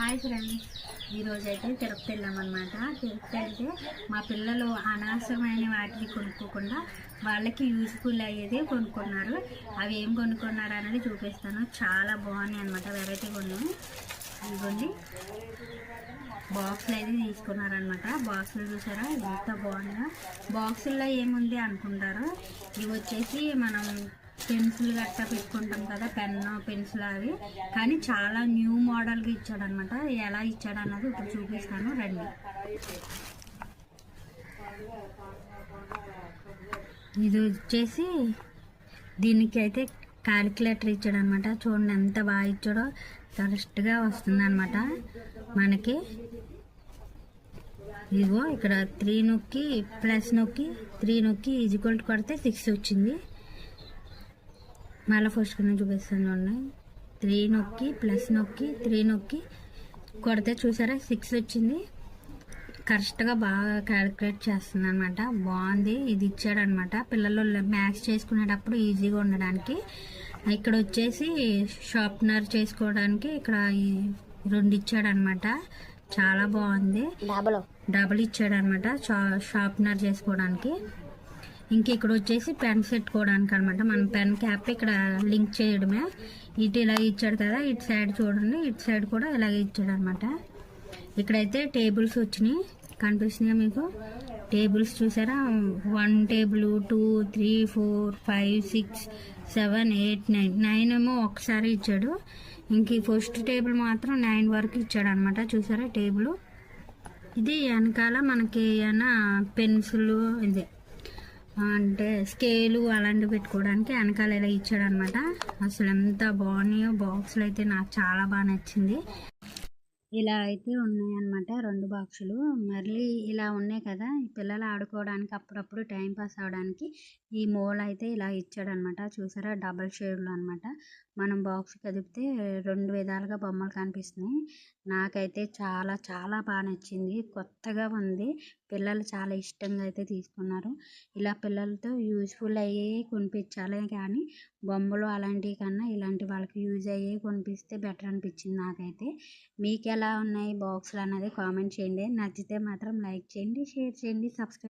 Hi friends. ఈరోజు అయితే తిరుపతి వెళ్ళామన్నమాట. తిరుపతి అయితే మా పిల్లలు అనవసరమైన వాటిని కొనుక్కోకుండా వాళ్ళకి యూస్ఫుల్ అయ్యేది కొనుక్కున్నారు. అవి ఏం కొనుక్కున్నారు అనేది చూపిస్తాను. చాలా బాగున్నాయి అనమాట వెరైటీ కొన్నాయి ఇదిగోండి. బాక్సులు అయితే తీసుకున్నారనమాట బాక్సులు చూసారా? ఎంత బాగుందా బాక్సుల్లో ఏముంది అనుకుంటారు. ఇవి వచ్చేసి మనం పెన్సిల్ గట్టా పెట్టుకుంటాం కదా పెన్ పెన్సిల్ అవి. కానీ చాలా న్యూ మోడల్గా ఇచ్చాడనమాట ఎలా ఇచ్చాడు అన్నది ఇప్పుడు చూపిస్తాను. రండి. ఇది వచ్చేసి దీనికి అయితే క్యాలిక్యులేటర్ ఇచ్చాడు అనమాట చూడండి ఎంత బాగా ఇచ్చాడో. కరెక్ట్గా వస్తుంది అనమాట మనకి. ఇదిగో ఇక్కడ త్రీ నొక్కి ప్లస్ నొక్కి త్రీ నొక్కి ఈజ్వల్ కొడితే సిక్స్ వచ్చింది. మళ్ళీ ఫస్ట్ కింద చూపిస్తాను చూడండి. త్రీ నొక్కి ప్లస్ నొక్కి త్రీ నొక్కి. కొడితే చూసారా సిక్స్ వచ్చింది. కరెక్ట్గా బాగా క్యాలిక్యులేట్ చేస్తుంది అనమాట బాగుంది. ఇది ఇచ్చాడనమాట పిల్లలు మ్యాథ్స్ చేసుకునేటప్పుడు ఈజీగా ఉండడానికి. ఇక్కడ వచ్చేసి షార్ప్నర్ చేసుకోవడానికి ఇక్కడ రెండు ఇచ్చాడనమాట చాలా బాగుంది. డబల్ డబుల్ ఇచ్చాడనమాట షార్ప్నర్ చేసుకోవడానికి. ఇంక ఇక్కడ వచ్చేసి పెన్ పెట్టుకోవడానికి అనమాట మనం పెన్ క్యాప్ ఇక్కడ లింక్ చేయడమే. ఇటు ఇలా ఇచ్చాడు కదా ఇటు సైడ్ చూడండి. ఇటు సైడ్ కూడా ఇలాగే ఇచ్చాడు అనమాట ఇక్కడైతే టేబుల్స్ వచ్చినాయి. కనిపిస్తున్నాయా మీకు? టేబుల్స్ చూసారా? One table two three four five six seven eight nine nine ఏమో ఒకసారి ఇచ్చాడు. ఇంక ఈ ఫస్ట్ టేబుల్ మాత్రం నైన్ వరకు ఇచ్చాడు అనమాట చూసారా టేబుల్ ఇది వెనకాల మనకి ఏమైనా పెన్సిల్ ఇది అంటే స్కేలు అలాంటివి పెట్టుకోవడానికి వెనకాల ఇలా ఇచ్చాడు అనమాట అసలు ఎంత బాగున్నాయో బాక్సులు అయితే నాకు చాలా బాగా నచ్చింది. ఇలా అయితే ఉన్నాయన్నమాట రెండు బాక్సులు. మళ్ళీ ఇలా ఉన్నాయి కదా ఈ పిల్లలు ఆడుకోవడానికి అప్పుడప్పుడు టైం పాస్ అవడానికి ఈ మూల అయితే ఇలా ఇచ్చాడనమాట. చూసారా? డబల్ షేడ్లో అనమాట మనం బాక్స్ కదిపితే రెండు విధాలుగా బొమ్మలు కనిపిస్తున్నాయి. నాకైతే చాలా చాలా బాగా నచ్చింది. కొత్తగా ఉంది. పిల్లలు చాలా ఇష్టంగా అయితే తీసుకున్నారు. ఇలా పిల్లలతో యూజ్ఫుల్ అయ్యే కొనిపించాలి కానీ బొమ్మలు అలాంటివి కన్నా ఇలాంటి వాళ్ళకి యూజ్ అయ్యే కొనిపిస్తే బెటర్ అనిపించింది నాకైతే. మీకు ఎలా ఉన్నాయి బాక్సులు అన్నది కామెంట్ చేయండి. నచ్చితే మాత్రం లైక్ చేయండి షేర్ చేయండి సబ్స్క్రైబ్